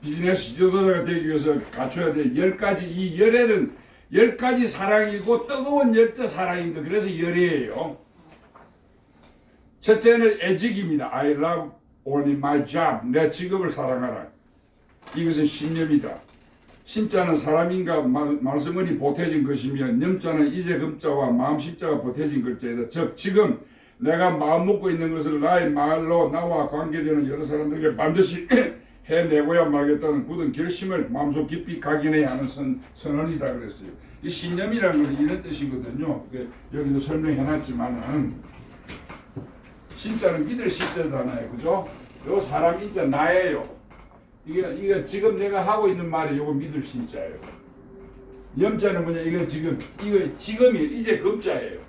비즈니스 지도자가 되기 위해서 갖춰야 돼. 열 가지 이 열애는 열 가지 사랑이고 뜨거운 열자 사랑입니다. 그래서 열애예요. 첫째는 애직입니다. I love only my job. 내 직업을 사랑하라. 이것은 신념이다. 신자는 사람인가 말- 말씀은이 보태진 것이며 염자는 이제 금자와 마음 십자가 보태진 글자이다. 즉 지금 내가 마음 먹고 있는 것을 나의 말로 나와 관계되는 여러 사람들에게 반드시 해내고야 말겠다는 굳은 결심을 마음속 깊이 각인해야 하는 선, 선언이다 그랬어요. 이 신념이라는 건 이런 뜻이거든요. 그 여기도 설명해놨지만은 신자는 믿을 신자잖아요, 그죠? 요 사람 인자 나예요. 이게 이게 지금 내가 하고 있는 말이 요거 믿을 신자예요. 염자는 뭐냐? 이거 지금 이거 지금이 이제 금자예요.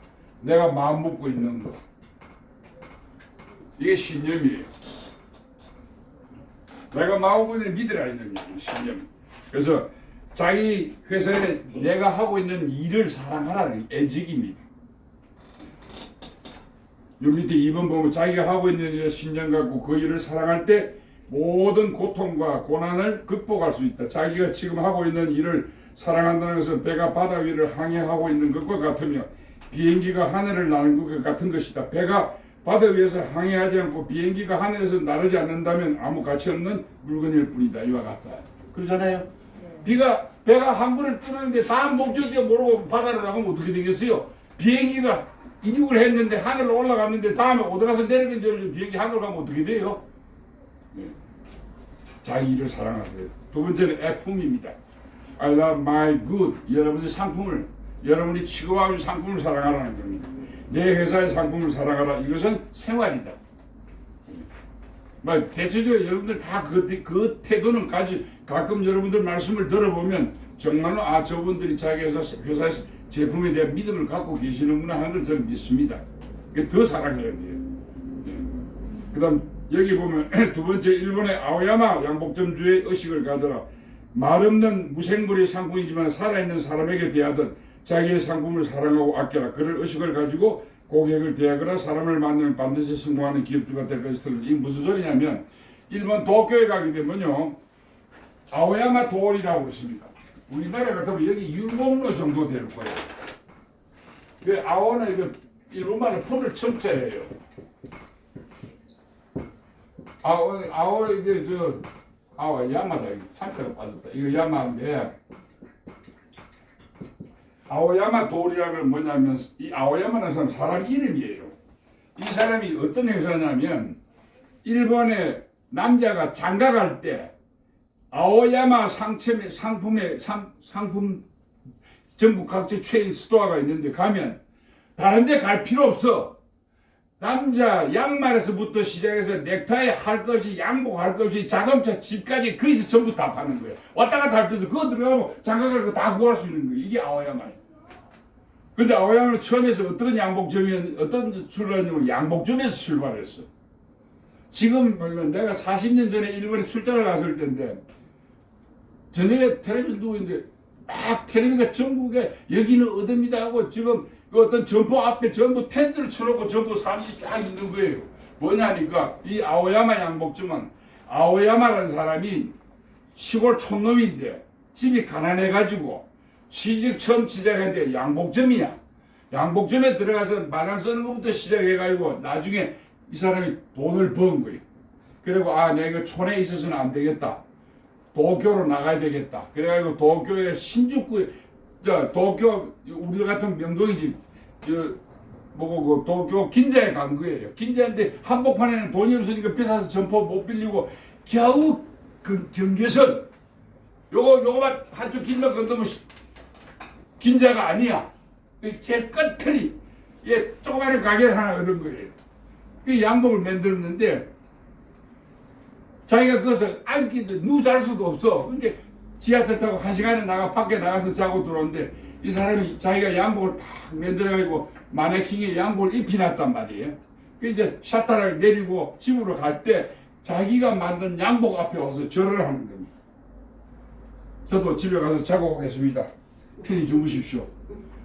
내가 마음 먹고 있는 거. 이게 신념이에요. 내가 있는 믿으라 게 신념. 그래서 자기 회사에 내가 하고 있는 일을 사랑하라는 애직입니다. 요 밑에 2번 보면 자기가 하고 있는 일에 신념 갖고 그 일을 사랑할 때 모든 고통과 고난을 극복할 수 있다. 자기가 지금 하고 있는 일을 사랑한다는 것은 배가 바다 위를 항해하고 있는 것과 같으며 비행기가 하늘을 나는 것과 같은 것이다. 배가 바다 위에서 항해하지 않고 비행기가 하늘에서 나르지 않는다면 아무 가치 없는 물건일 뿐이다. 이와 같다. 그러잖아요. 비가 배가 항구를 뜨는데 다음 목적지 모르고 바다를 나가면 어떻게 되겠어요? 비행기가 이륙을 했는데 하늘로 올라갔는데 다음에 어디 가서 내리는 줄 비행기 하늘 가면 어떻게 돼요? 네. 자기 일을 사랑하세요. 두 번째는 애품입니다. I love my good. 여러분의 상품을 여러분이 취급하는 상품을 사랑하라는 겁니다. 내 회사의 상품을 사랑하라. 이것은 생활이다. 뭐 대체적으로 여러분들 다그 그 태도는 가지 가끔 여러분들 말씀을 들어보면 정말로 아 저분들이 자기 회사 회사 제품에 대한 믿음을 갖고 계시는구나 하는 걸 저는 믿습니다. 더 사랑해야 돼요. 예. 그다음 여기 보면 두 번째 일본의 아오야마 양복점주의 의식을 가져라. 말 없는 무생물의 상품이지만 살아있는 사람에게 대하듯 자기의 상품을 사랑하고 아껴라. 그럴 의식을 가지고 고객을 대하거나 사람을 만나면 반드시 성공하는 기업주가 될 것을 이 무슨 소리냐면 일본 도쿄에 가게 되면요 아오야마 도올이라고 그러십니까? 우리나라 같으면 여기 율곡로 정도 될 거예요. 그 아오는 이거 일본말로 풀을 청자예요. 아오 아오 이게 저 아오 야마다 산자가 빠졌다. 이거 야마인데 아오야마 도리라는 건 뭐냐면 이 아오야마는 사람 사람 이름이에요. 이 사람이 어떤 회사냐면 일본의 남자가 장가 갈 때 아오야마 상품의 상품의 상, 상품 전국 각지 체인 스토어가 있는데 가면 다른 데 갈 필요 없어. 남자 양말에서부터 시작해서 넥타이 할 것이 양복 할 것이 자동차 집까지 거기서 전부 다 파는 거예요. 왔다 갔다 할 때서 그거 들어가면 장가 갈 거 다 구할 수 있는 거예요. 이게 아오야마예요. 근데 아오야마는 처음에서 어떤 양복점이 어떤 출발했냐면 양복점에서 출발했어. 지금 보면 내가 40년 전에 일본에 출장을 갔을 때인데 저녁에 텔레비전 두고 있는데 막 텔레비가 전국에 여기는 어딥니다 하고 지금 그 어떤 점포 앞에 전부 텐트를 쳐놓고 전부 사람들이 쫙 있는 거예요. 뭐냐니까 이 아오야마 양복점은 아오야마라는 사람이 시골 촌놈인데 집이 가난해가지고 취직 처음 시작했는데 양복점이야. 양복점에 들어가서 마당 쓰는 것부터 시작해가지고 나중에 이 사람이 돈을 번 거예요. 그리고 아 내가 촌에 있어서는 안 되겠다. 도쿄로 나가야 되겠다. 그래가지고 도쿄의 신주쿠 저 도쿄 우리 같은 명동이지 저 뭐고 그 도쿄 긴자에 간 거예요. 긴자인데 한복판에는 돈이 없으니까 비싸서 점포 못 빌리고 겨우 그 경계선 요거 요거만 한쪽 길만 건너면 시- 긴자가 아니야. 이 제일 끝털이 예 조그마한 가게를 하나 얻은 거예요. 그 양복을 만들었는데 자기가 그것을 앉기도 누잘 수도 없어. 그러니까 지하철 타고 한 시간에 나가 밖에 나가서 자고 들어오는데 이 사람이 자기가 양복을 탁 만들어가지고 마네킹에 양복을 입혀놨단 말이에요. 그 이제 샤타를 내리고 집으로 갈 때 자기가 만든 양복 앞에 와서 절을 하는 겁니다. 저도 집에 가서 자고 오겠습니다. 편히 주무십시오.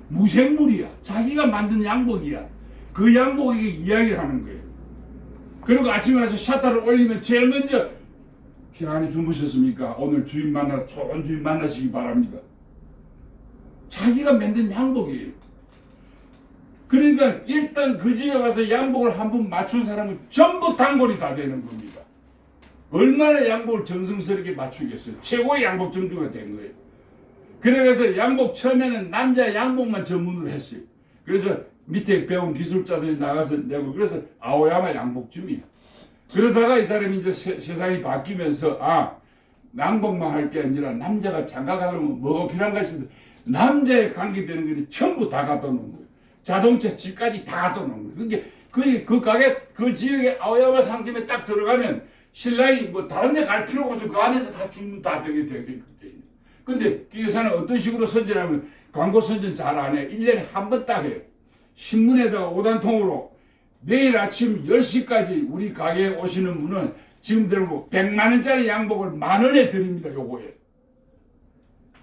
무생물이야. 자기가 만든 양복이야. 그 양복에게 이야기를 하는 거예요. 그리고 아침에 가서 샤타를 올리면 제일 먼저 평안히 주무셨습니까? 오늘 주인 만나 좋은 주인 만나시기 바랍니다. 자기가 만든 양복이에요. 그러니까 일단 그 집에 가서 양복을 한 번 맞춘 사람은 전부 단골이 다 되는 겁니다. 얼마나 양복을 정성스럽게 맞추겠어요. 최고의 양복 점주가 된 거예요. 그래서 양복 처음에는 남자 양복만 전문으로 했어요. 그래서 밑에 배운 기술자들이 나가서 내고 그래서 아오야마 양복점이에요. 그러다가 이 사람이 이제 세, 세상이 바뀌면서 아 양복만 할 게 아니라 남자가 장가 가려면 뭐가 필요한가 싶은데 남자에 관계되는 것이 전부 다 갖다 놓은 거예요. 자동차 집까지 다 갖다 놓은 거예요. 그게 그, 그 가게 그 지역의 아오야마 상점에 딱 들어가면 신랑이 뭐 다른 데 갈 필요가 없어 그 안에서 다 주문 다 되게 되게 돼 있는. 근데 그 여사는 어떤 식으로 선전하면 광고 선전 잘 안 해. 1년에 한 번 딱 해요. 신문에다가 오단통으로 내일 아침 10시까지 우리 가게에 오시는 분은 지금 들고 100만 원짜리 양복을 만 원에 드립니다. 요거에.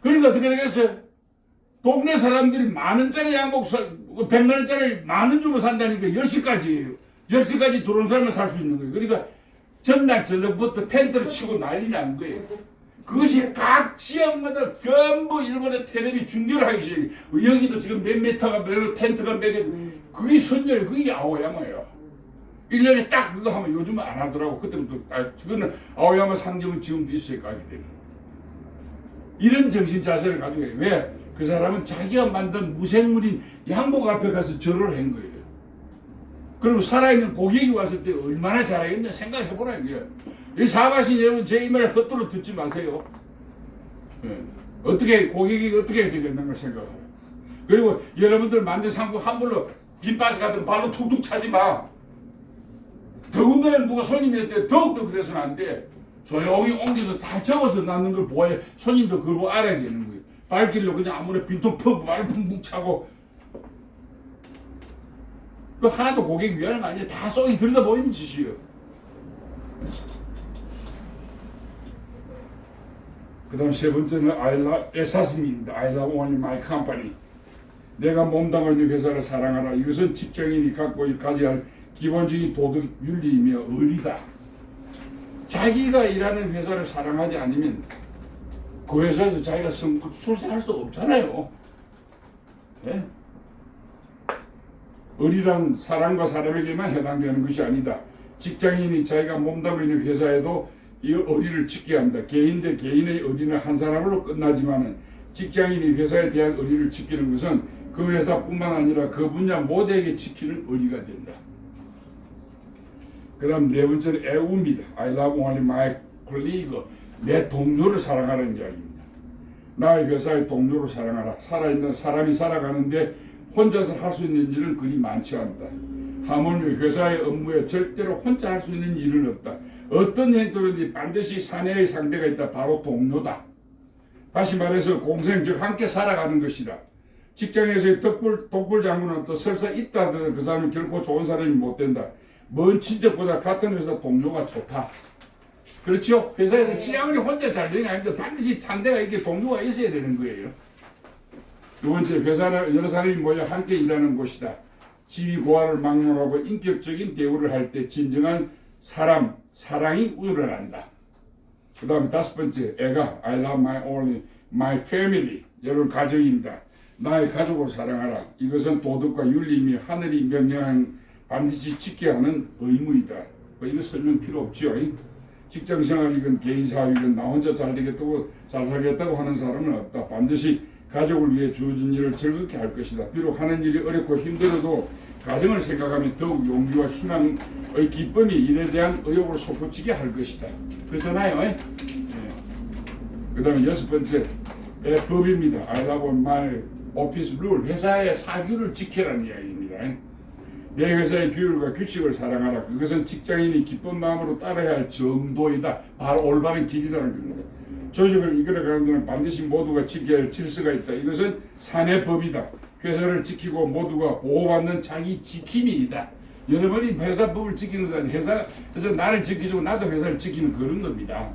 그러니까 어떻게 되겠어요? 동네 사람들이 만 원짜리 양복 사, 100만 원짜리 만원 주고 산다니까 10시까지예요. 10시까지 들어온 사람은 살수 있는 거예요. 그러니까 전날 저녁부터 텐트를 치고 난리 난 거예요. 그것이 각 지역마다 전부 일본의 텔레비 중계를 하기 시작해. 여기도 지금 몇 미터가 몇 텐트가 몇 개, 그게 선열, 그게 아오야마예요. 1년에 딱 그거 하면 요즘은 안 하더라고. 그때부터, 아, 그거는 아오야마 상점은 지금도 있어야 가게 되는 이런 정신 자세를 가지고 해요. 왜? 그 사람은 자기가 만든 무생물인 양복 앞에 가서 절을 한 거예요. 그럼 살아있는 고객이 왔을 때 얼마나 잘하겠냐 생각해보라 이게. 이 사바신 여러분 제 이말 헛도로 듣지 마세요. 예. 어떻게 고객이 어떻게 되겠는가 생각해요. 그리고 여러분들 만든 상품 함부로 빈바스 같은 발로 툭툭 차지 마. 더군다나 누가 손님이 할때 더욱더 그래서는 안 돼. 조용히 옮겨서 다 적어서 놨는 걸 보아야 손님도 그걸 보고 알아야 되는 거예요. 발길로 그냥 아무나 빈통 퍼고 말 붕붕 차고 그 하나도 고객 위하는 거 아니에요. 다 쏙이 들여다 보이는 짓이에요. 그 다음 세 번째는 I love 에사스입니다. I love only my company. 내가 몸담고 있는 회사를 사랑하라. 이것은 직장인이 갖고 가져야 할 기본적인 도덕 윤리이며 의리다. 자기가 일하는 회사를 사랑하지 않으면 그 회사에서 자기가 술사할 수 없잖아요. 예? 의리란 사람과 사람에게만 해당되는 것이 아니다. 직장인이 자기가 몸담고 있는 회사에도 이 의리를 지켜야 한다. 개인 대 개인의 의리는 한 사람으로 끝나지만은 직장인이 회사에 대한 의리를 지키는 것은 그 회사뿐만 아니라 그 분야 모두에게 지키는 의리가 된다. 그 다음 네 번째는 애우입니다. I love only my colleague. 내 동료를 사랑하는 이야기입니다. 나의 회사의 동료를 사랑하라. 살아있는 사람이 살아가는데 혼자서 할 수 있는 일은 그리 많지 않다. 하물며 회사의 업무에 절대로 혼자 할 수 있는 일은 없다. 어떤 행동이든지 반드시 사내의 상대가 있다. 바로 동료다. 다시 말해서 공생 즉 함께 살아가는 것이다. 직장에서의 독불, 독불 장군은 또 설사 있다 하더라도 그 사람은 결코 좋은 사람이 못 된다. 먼 친척보다 같은 회사 동료가 좋다. 그렇죠? 회사에서 지아무리 혼자 잘 되는 게 아닌데 반드시 상대가 이렇게 동료가 있어야 되는 거예요. 두 번째, 회사는 여러 사람이 모여 함께 일하는 곳이다. 지위 고하를 막론하고 인격적인 대우를 할 때 진정한 사람, 사랑이 우러난다. 그 다음에 다섯 번째, 애가 I love my only my family. 여러분 가정입니다. 나의 가족을 사랑하라. 이것은 도덕과 윤리이며 하늘이 명령한 반드시 지켜야 하는 의무이다. 뭐 이거 설명 필요 없죠. 직장 생활이건 개인 사업이건 나 혼자 잘 되겠다고 잘 살겠다고 하는 사람은 없다. 반드시 가족을 위해 주어진 일을 즐겁게 할 것이다. 비록 하는 일이 어렵고 힘들어도 가정을 생각하면 더욱 용기와 희망 의 기쁨이 일에 대한 의욕을 솟구치게 할 것이다. 그렇잖아요. 네. 그 다음에 여섯 번째 예, 법입니다. Love my office rule. 회사의 사규를 지키라는 이야기입니다. 내 회사의 규율과 규칙을 사랑하라. 그것은 직장인이 기쁜 마음으로 따라야 할 정도이다. 바로 올바른 길이라는 겁니다. 조직을 이끌어가는 데는 반드시 모두가 지켜야 할 질서가 있다. 이것은 사내법이다. 회사를 지키고 모두가 보호받는 자기 지킴이이다. 여러분이 회사법을 지키는 사람, 회사, 그래서 나를 지키고 나도 회사를 지키는 그런 겁니다.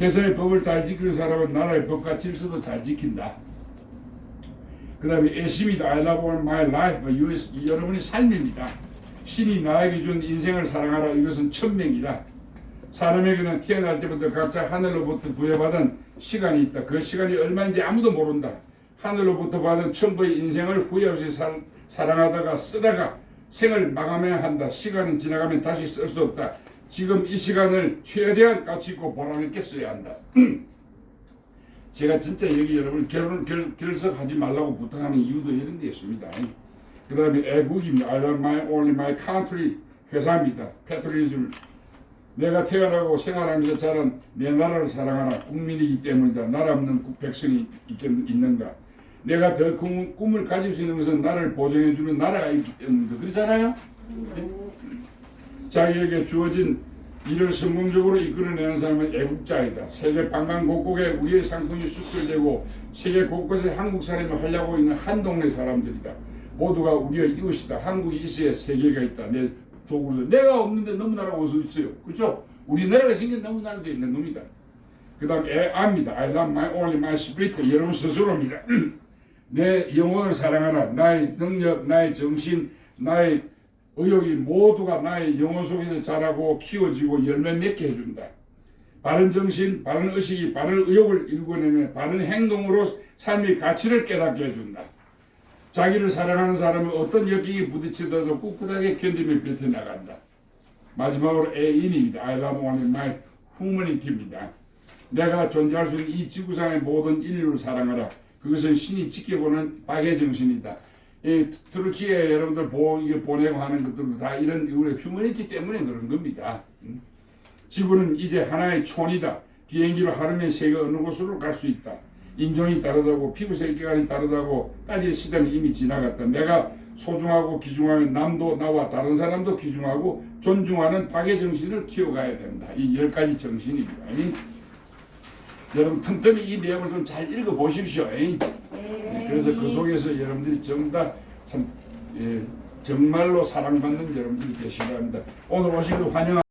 회사의 법을 잘 지키는 사람은 나라의 법과 질서도 잘 지킨다. 그 다음에 애심이다. I love all my life. US, 여러분의 삶입니다. 신이 나에게 준 인생을 사랑하라. 이것은 천명이다. 사람에게는 태어날 때부터 각자 하늘로부터 부여받은 시간이 있다. 그 시간이 얼마인지 아무도 모른다. 하늘로부터 받은 천부의 인생을 후회 없이 살, 사랑하다가 쓰다가 생을 마감해야 한다. 시간은 지나가면 다시 쓸 수 없다. 지금 이 시간을 최대한 가치 있고 보람 있게 써야 한다. 제가 진짜 여기 여러분 결혼 결, 결석하지 말라고 부탁하는 이유도 이런 데 있습니다. 그 다음에 애국입니다. I love my only my country 회사입니다. 패트리즘 내가 태어나고 생활하면서 자란 내 나라를 사랑하라 국민이기 때문이다. 나라 없는 국- 백성이 있겠, 있는가? 내가 더 꿈, 꿈을 가질 수 있는 것은 나를 보장해주는 나라가 때문이다. 그렇잖아요? 자기에게 주어진 일을 성공적으로 이끌어내는 사람은 애국자이다. 세계 방방곡곡에 우리의 상품이 수출되고 세계 곳곳에 한국 사람이 하려고 있는 한 동네 사람들이다. 모두가 우리의 이웃이다. 한국이 있어야 세계가 있다. 내 조국으로 내가 없는데 너무나라가 어서 있어요. 그렇죠? 우리나라가 생긴 너무나라도 있는 놈이다. 그 다음 애압니다. I love my only my spirit. 여러분 스스로입니다. 내 영혼을 사랑하라. 나의 능력, 나의 정신, 나의 의욕이 모두가 나의 영혼 속에서 자라고 키워지고 열매 맺게 해준다. 바른 정신, 바른 의식이 바른 의욕을 일궈내며 바른 행동으로 삶의 가치를 깨닫게 해준다. 자기를 사랑하는 사람은 어떤 역경이 부딪히더라도 꿋꿋하게 견디며 뱉어나간다. 마지막으로 애인입니다. I love only my humanity입니다. 내가 존재할 수 있는 이 지구상의 모든 인류를 사랑하라. 그것은 신이 지켜보는 박의 정신이다. 이 트루키에 여러분들 보, 이게 보내고 하는 것들도 다 이런 우리 휴머니티 때문에 그런 겁니다. 음. 지구는 이제 하나의 촌이다. 비행기로 하루면 세계 어느 곳으로 갈 수 있다. 인종이 다르다고 피부색 기관이 다르다고 따질 시대는 이미 지나갔다. 내가 소중하고 귀중하면 남도 나와 다른 사람도 귀중하고 존중하는 박의 정신을 키워가야 된다. 이 열 가지 정신입니다. 이. 여러분 틈틈이 이 내용을 좀 잘 읽어 보십시오. 이. 네, 그래서 그 속에서 여러분들이 전부 다참 예, 정말로 사랑받는 여러분들이 되시기 바랍니다. 오늘 오신 거 환영.